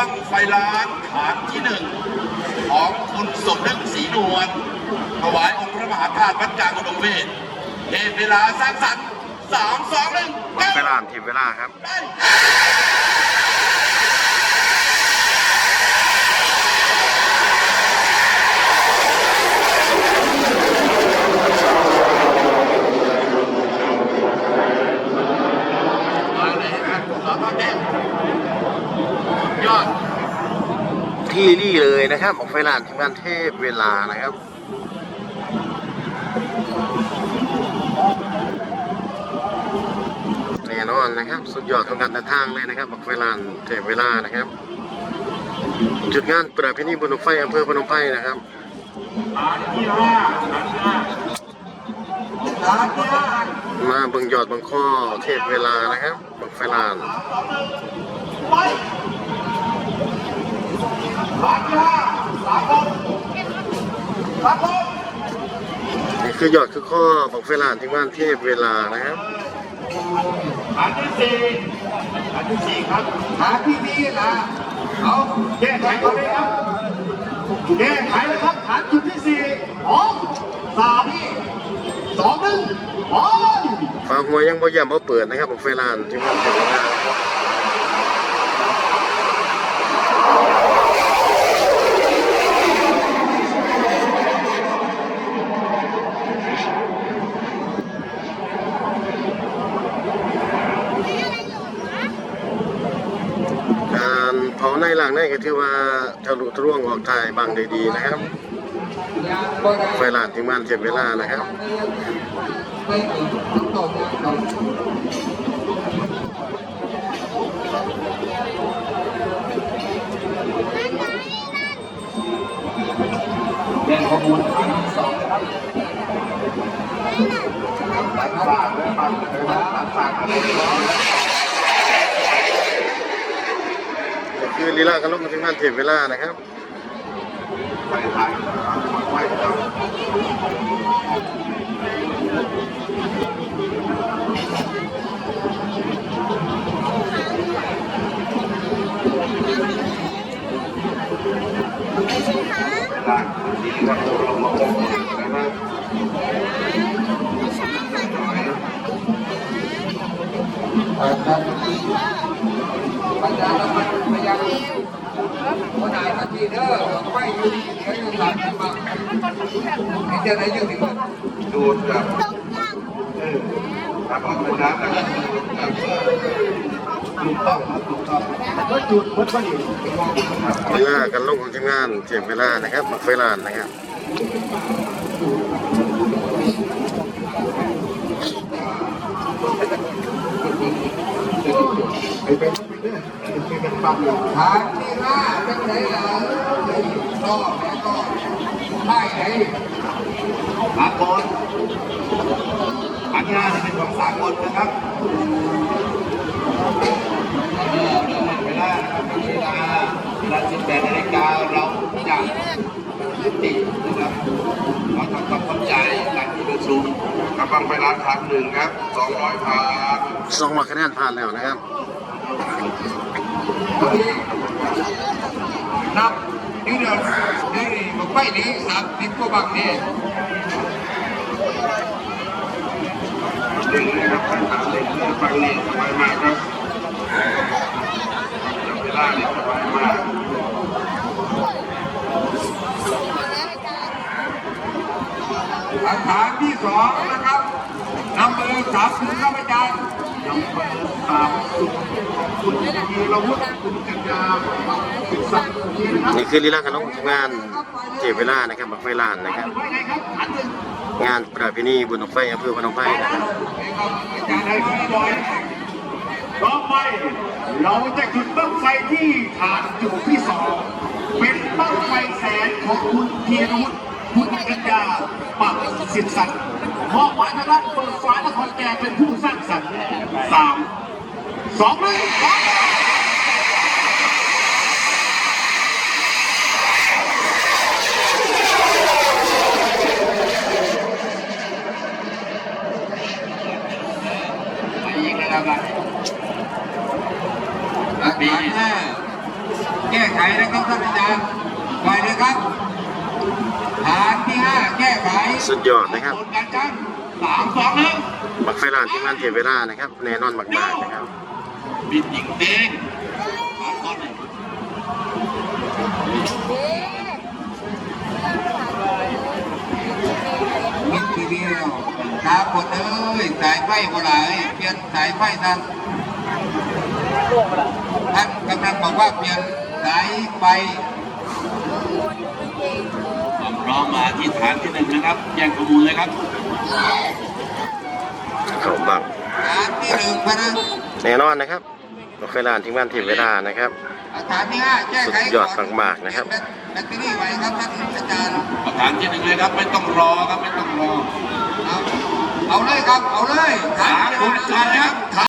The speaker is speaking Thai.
บังไฟล้านฐานที่หนึ่งของคุณสมนึกศรีนวลถวายองค์พระมหาธาตุวัดกลางอุดมเวทเหตุเวลาสร้างสรรค์สามสองหนึ่งไฟลาทีมเวลาครับ ไป มาเลยนะสองพันเจ็ดยอด ที่นี่เลยนะครับบังไฟลานทีมงานเทพเวลานะครับแน่นอนนะครับ สุดยอดของการเดินทางเลยนะครับบังไฟลานเทพเวลานะครับ จุดงานประเพณีบุญไฟอำเภอพนมไพรนะครับมาเบิงยอดบังข้อเทพเวลานะครับบังไฟลาน ไปฐานที่ห้าสามคนสามคนนี่คือยอดคือข้อบังไฟลานทีมงานเทพเวลานะครับฐานที่สี่ฐานที่สี่ครับฐานที่นี่นะเอาแก้ไขก่อนเลยครับแก้ไขเลยครับฐานจุดที่สี่สองสามสองหนึ่งโอ้ยฟ้าหัวยังบ่ย่ำบ่เปิดนะครับบังไฟลานทีมงานเทพเวลานะครับ การเผาใน หลังในก็ถือว่าทะลุทะลวงออกทายบางได้ดีนะครับไฟลานที่มันเทียบเวลานะครับแจ้งข้อมูลฐานที่สองนะครับตัดฝากและปัดตัดฝากอะไรก็ นี่คือลีลาการลงที่มันเทียบเวลานะครับไปถ่ายไปครับร้านที่วัดโพลานะครับบรรดาละมันพยายามคนไหนมาที่เด้อไม่อยู่เฉยอยู่หลังมาไอ้เจ้าไหนอยู่ที่มันดูดกับเออถ้าบอกเป็นน้ำนะครับถูกต้องถูกต้องก็จุดพุทธประดิษฐ์ลีลาการลงของทีมงานเทียบเวลานะครับไฟลานนะครับไปเป็น ไปเป็นปั๊มอยู่ทางที่ห้าเป็นไหนล่ะก็แม่ก็ไม่ไหนสากลทางที่ห้าจะเป็นของสากลนะครับเวลาเวลาเวลาสิบแปดนาฬิกาเราจะยุตินะครับเราต้องต้องเข้าใจการที่ประชุมกำลังไปร้านพันหนึ่งครับสองร้อยพันสองมาคะแนนผ่านแล้วนะครับ นับนี่เดียวนี่บอกไปนี่สามสิบกว่าบางนี่เล่นเลยครับสามเล่นเลยฟังนี่สบายมากครับจับเวลานี่สบายมากหลักฐานที่สองนะครับนำเบอร์สามคุณครับอาจารย์นำเบอร์สามคุณคุณมีระวุฒิคุณกัญญาศึกษาที่นะครับ นี่คือลีลาการลงของทีมงานเทียบเวลานะครับบังไฟลานนะครับ งานประเพณีบุญบังไฟอำเภอพนมไพรนะครับต่อไปเราจะจุดบั้งไฟที่ฐานจุดที่สองเป็นบั้งไฟแสนของคุณเทียรวุฒิคุณกัญญาปักสิทธิ์สัตว์มอบหมายทางด้านเปิดฟ้านครแก่เป็นผู้สร้างสรรค์สาม สองหนึ่งสองยิงนะครับดีห้าแก้ไขนะครับท่านอาจารย์ไปเลยครับ ฐานที่ห้าแก้ไขสุดยอดนะครับสามสองหนึ่งบักไฟลานที่งานเทเวลานะครับแน่นอนมากๆนะครับ บิดยิงเองสามคนนิดทีเดียวครับหมดเลยสายไฟบ่ไหลเปลี่ยนสายไฟท่านท่านกำลังบอกว่าเปลี่ยนสายไฟความพร้อมมาที่ฐานที่หนึ่งนะครับแจ้งข้อมูลเลยครับเขาบักฐานที่หนึ่งพะนะแน่นอนนะครับ บักไฟลานที่งานเทเวลานะครับฐานที่ห้าแก้ไขสุดยอดมากๆนะครับ แบตเตอรี่ไว้ครับท่านอาจารย์ประธานที่หนึ่งเลยครับ ไม่ต้องรอครับ ไม่ต้องรอ เอาเอาเลยครับ เอาเลยฐานฐานที่คุณห้าฐานนะครับ